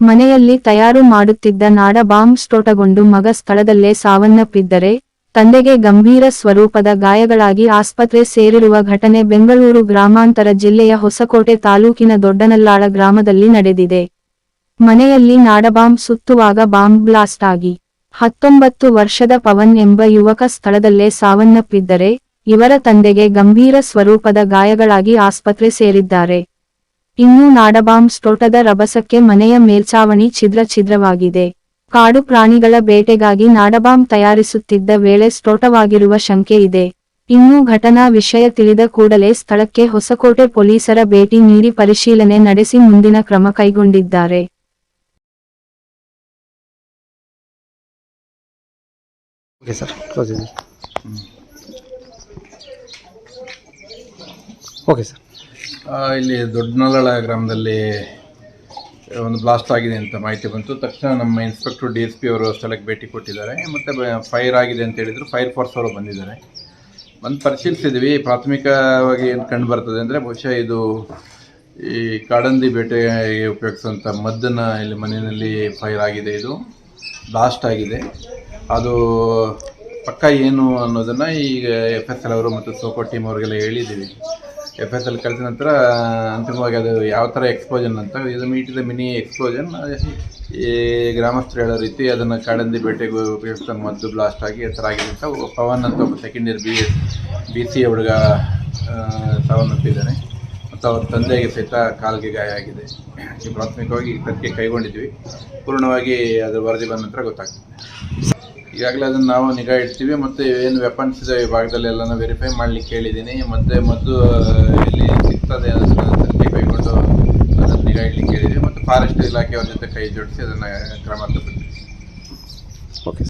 ಮನೆಯಲ್ಲಿ ತಯಾರು ಮಾಡುತ್ತಿದ್ದ ನಾಡ ಬಾಂಬ್ ಸ್ಫೋಟಗೊಂಡು ಮಗ ಸ್ಥಳದಲ್ಲೇ ಸಾವನ್ನಪ್ಪಿದ್ದರೆ, ತಂದೆಗೆ ಗಂಭೀರ ಸ್ವರೂಪದ ಗಾಯಗಳಾಗಿ ಆಸ್ಪತ್ರೆ ಸೇರಿರುವ ಘಟನೆ ಬೆಂಗಳೂರು ಗ್ರಾಮಾಂತರ ಜಿಲ್ಲೆಯ ಹೊಸಕೋಟೆ ತಾಲೂಕಿನ ದೊಡ್ಡನಲ್ಲಾಳ ಗ್ರಾಮದಲ್ಲಿ ನಡೆದಿದೆ. ಮನೆಯಲ್ಲಿ ನಾಡಬಾಂಬ್ ಸುತ್ತುವಾಗ ಬಾಂಬ್ ಬ್ಲಾಸ್ಟ್ ಆಗಿ ಹತ್ತೊಂಬತ್ತು ವರ್ಷದ ಪವನ್ ಎಂಬ ಯುವಕ ಸ್ಥಳದಲ್ಲೇ ಸಾವನ್ನಪ್ಪಿದ್ದರೆ, ಇವರ ತಂದೆಗೆ ಗಂಭೀರ ಸ್ವರೂಪದ ಗಾಯಗಳಾಗಿ ಆಸ್ಪತ್ರೆ ಸೇರಿದ್ದಾರೆ. ಇನ್ನು ನಾಡಬಾಂಬ್ ಸ್ಫೋಟದ ರಭಸಕ್ಕೆ ಮನೆಯ ಮೇಲ್ಛಾವಣಿ ಛಿದ್ರ ಛಿದ್ರವಾಗಿದೆ. ಕಾಡು ಪ್ರಾಣಿಗಳ ಬೇಟೆಗಾಗಿ ನಾಡಬಾಂಬ್ ತಯಾರಿಸುತ್ತಿದ್ದ ವೇಳೆ ಸ್ಫೋಟವಾಗಿರುವ ಶಂಕೆ ಇದೆ. ಇನ್ನು ಘಟನಾ ವಿಷಯ ತಿಳಿದ ಕೂಡಲೇ ಸ್ಥಳಕ್ಕೆ ಹೊಸಕೋಟೆ ಪೊಲೀಸರ ಭೇಟಿ ನೀಡಿ ಪರಿಶೀಲನೆ ನಡೆಸಿ ಮುಂದಿನ ಕ್ರಮ ಕೈಗೊಂಡಿದ್ದಾರೆ. Okay sir. ಇಲ್ಲಿ ದೊಡ್ಡನಲ್ಲಳ ಗ್ರಾಮದಲ್ಲಿ ಒಂದು ಬ್ಲಾಸ್ಟ್ ಆಗಿದೆ ಅಂತ ಮಾಹಿತಿ ಬಂತು. ತಕ್ಷಣ ನಮ್ಮ ಇನ್ಸ್ಪೆಕ್ಟರ್ ಡಿ ಎಸ್ ಪಿ ಅವರು ಸ್ಥಳಕ್ಕೆ ಭೇಟಿ ಕೊಟ್ಟಿದ್ದಾರೆ. ಮತ್ತು ಫೈರ್ ಆಗಿದೆ ಅಂತ ಹೇಳಿದರು. ಫೈರ್ ಫೋರ್ಸ್ ಅವರು ಬಂದಿದ್ದಾರೆ. ಬಂದು ಪರಿಶೀಲಿಸಿದ್ವಿ. ಪ್ರಾಥಮಿಕವಾಗಿ ಏನು ಕಂಡು ಬರ್ತದೆ ಅಂದರೆ ಬಹುಶಃ ಇದು ಈ ಕಾಡಂದಿ ಬೇಟೆಗೆ ಉಪಯೋಗಿಸುವಂಥ ಮದ್ದನ್ನು ಇಲ್ಲಿ ಮನೆಯಲ್ಲಿ ಫೈರ್ ಆಗಿದೆ ಇದು. ಬ್ಲಾಸ್ಟ್ ಆಗಿದೆ. ಅದು ಪಕ್ಕ ಏನು ಅನ್ನೋದನ್ನು ಈಗ ಎಫ್ ಎಸ್ ಎಲ್ ಅವರು ಮತ್ತು ಸೋಕೋ ಟೀಮ್ ಅವರಿಗೆಲ್ಲ ಹೇಳಿದ್ದೀವಿ. ಎಫ್ ಎಸ್ ಎಲ್ ಕಳೆದ ನಂತರ ಅಂತಿಮವಾಗಿ ಅದು ಯಾವ ಥರ ಎಕ್ಸ್ಪ್ಲೋಜನ್ ಅಂತ, ಇದು ಮೀಟ್ ದ ಮಿನಿ ಎಕ್ಸ್ಪ್ಲೋಜನ್ ಈ ಗ್ರಾಮಸ್ಥರು ಹೇಳೋ ರೀತಿ ಅದನ್ನು ಕಾಡಂದಿ ಬೇಟೆಗೆ ಉಪಯೋಗಿಸ್ತಾ ಮದ್ದು ಬ್ಲಾಸ್ಟ್ ಆಗಿ ಆ ಥರ ಆಗಿದೆ ಅಂತ ಪವನ್ ಅಂತ ಒಬ್ಬ second year B B C ಹುಡುಗ ಸಾವನ್ನಪ್ಪಿದ್ದಾನೆ ಮತ್ತು ಅವ್ರ ತಂದೆಗೆ ಸಹಿತ ಕಾಲಿಗೆ ಗಾಯ ಆಗಿದೆ. ಪ್ರಾಥಮಿಕವಾಗಿ ತನಿಖೆ ಕೈಗೊಂಡಿದ್ವಿ. ಪೂರ್ಣವಾಗಿ ಅದು ವರದಿ ಬಂದ ನಂತರ ಗೊತ್ತಾಗ್ತದೆ. ಈಗಾಗಲೇ ಅದನ್ನು ನಾವು ನಿಗಾ ಇಡ್ತೀವಿ, ಮತ್ತು ಏನು ವೆಪನ್ಸ್ ಇದೆ ಈ ಭಾಗದಲ್ಲಿ ಎಲ್ಲನೂ ವೆರಿಫೈ ಮಾಡಲಿಕ್ಕೆ ಹೇಳಿದ್ದೀನಿ ಮತ್ತು ಮದ್ದು ಎಲ್ಲಿ ಸಿಗ್ತದೆ ಕೈಗೊಂಡು ಅದನ್ನು ನಿಗಾ ಇಡ್ಲಿಕ್ಕೆ ಹೇಳಿದ್ದೀವಿ ಮತ್ತು ಫಾರೆಸ್ಟ್ ಇಲಾಖೆಯವ್ರ ಜೊತೆ ಕೈ ಜೋಡಿಸಿ ಅದನ್ನು ಕ್ರಮ ತಗೊಳ್ತೀವಿ ಓಕೆ